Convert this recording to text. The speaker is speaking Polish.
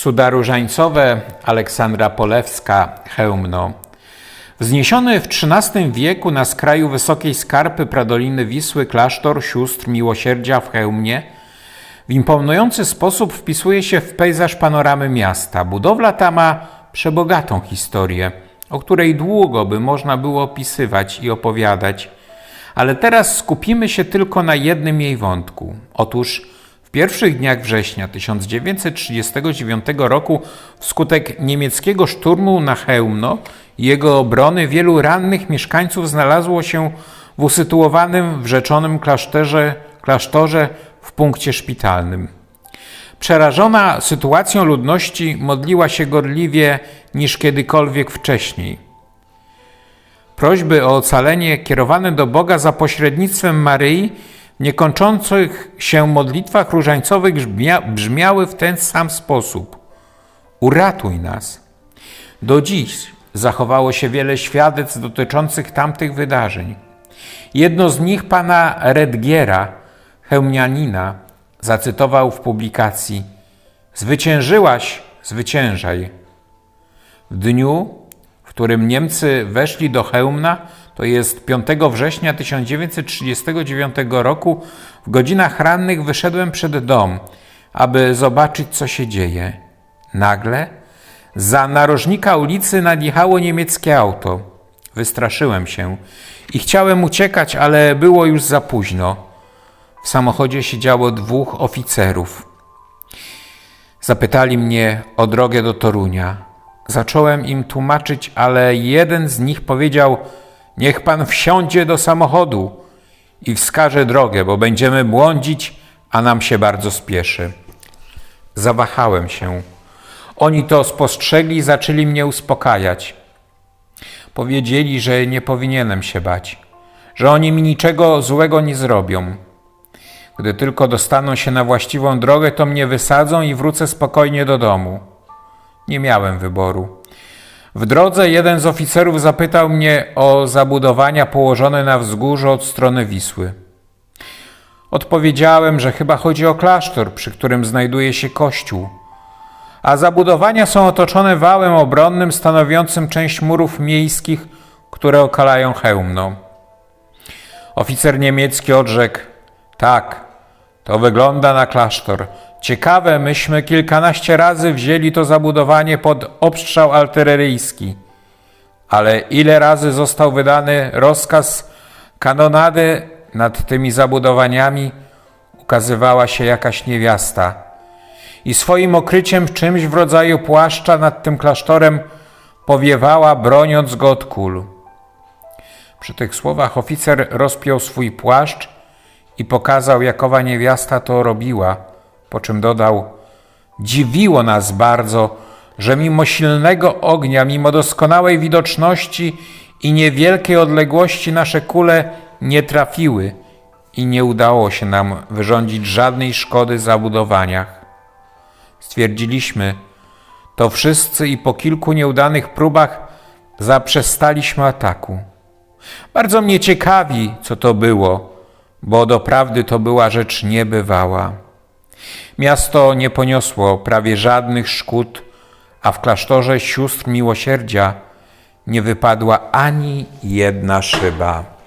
Cuda różańcowe Aleksandra Polewska, Chełmno. Wzniesiony w XIII wieku na skraju wysokiej skarpy Pradoliny Wisły klasztor sióstr miłosierdzia w Chełmnie w imponujący sposób wpisuje się w pejzaż panoramy miasta. Budowla ta ma przebogatą historię, o której długo by można było opisywać i opowiadać, ale teraz skupimy się tylko na jednym jej wątku. Otóż w pierwszych dniach września 1939 roku wskutek niemieckiego szturmu na Chełmno i jego obrony wielu rannych mieszkańców znalazło się w usytuowanym w rzeczonym klasztorze, klasztorze w punkcie szpitalnym. Przerażona sytuacją ludności modliła się gorliwie niż kiedykolwiek wcześniej. Prośby o ocalenie kierowane do Boga za pośrednictwem Maryi niekończących się modlitwach różańcowych brzmia, brzmiały w ten sam sposób: Uratuj nas. Do dziś zachowało się wiele świadectw dotyczących tamtych wydarzeń. Jedno z nich pana Redgiera, chełmianina, zacytował w publikacji: Zwyciężyłaś, zwyciężaj. W dniu, w którym Niemcy weszli do Chełmna, to jest 5 września 1939 roku, w godzinach rannych wyszedłem przed dom, aby zobaczyć, co się dzieje. Nagle za narożnika ulicy nadjechało niemieckie auto. Wystraszyłem się i chciałem uciekać, ale było już za późno. W samochodzie siedziało dwóch oficerów. Zapytali mnie o drogę do Torunia. Zacząłem im tłumaczyć, ale jeden z nich powiedział: Niech pan wsiądzie do samochodu i wskaże drogę, bo będziemy błądzić, a nam się bardzo spieszy. Zawahałem się. Oni to spostrzegli i zaczęli mnie uspokajać. Powiedzieli, że nie powinienem się bać, że oni mi niczego złego nie zrobią. Gdy tylko dostaną się na właściwą drogę, to mnie wysadzą i wrócę spokojnie do domu. Nie miałem wyboru. W drodze jeden z oficerów zapytał mnie o zabudowania położone na wzgórzu od strony Wisły. Odpowiedziałem, że chyba chodzi o klasztor, przy którym znajduje się kościół, a zabudowania są otoczone wałem obronnym stanowiącym część murów miejskich, które okalają Chełmno. Oficer niemiecki odrzekł: Tak, to wygląda na klasztor. Ciekawe, myśmy kilkanaście razy wzięli to zabudowanie pod obstrzał artyleryjski. Ale ile razy został wydany rozkaz kanonady nad tymi zabudowaniami, ukazywała się jakaś niewiasta i swoim okryciem czymś w rodzaju płaszcza nad tym klasztorem powiewała, broniąc go od kul. Przy tych słowach oficer rozpiął swój płaszcz i pokazał, jakowa niewiasta to robiła, po czym dodał: Dziwiło nas bardzo, że mimo silnego ognia, mimo doskonałej widoczności i niewielkiej odległości nasze kule nie trafiły i nie udało się nam wyrządzić żadnej szkody zabudowaniach. Stwierdziliśmy, to wszyscy i po kilku nieudanych próbach zaprzestaliśmy ataku. Bardzo mnie ciekawi, co to było, bo doprawdy to była rzecz niebywała. Miasto nie poniosło prawie żadnych szkód, a w klasztorze sióstr miłosierdzia nie wypadła ani jedna szyba.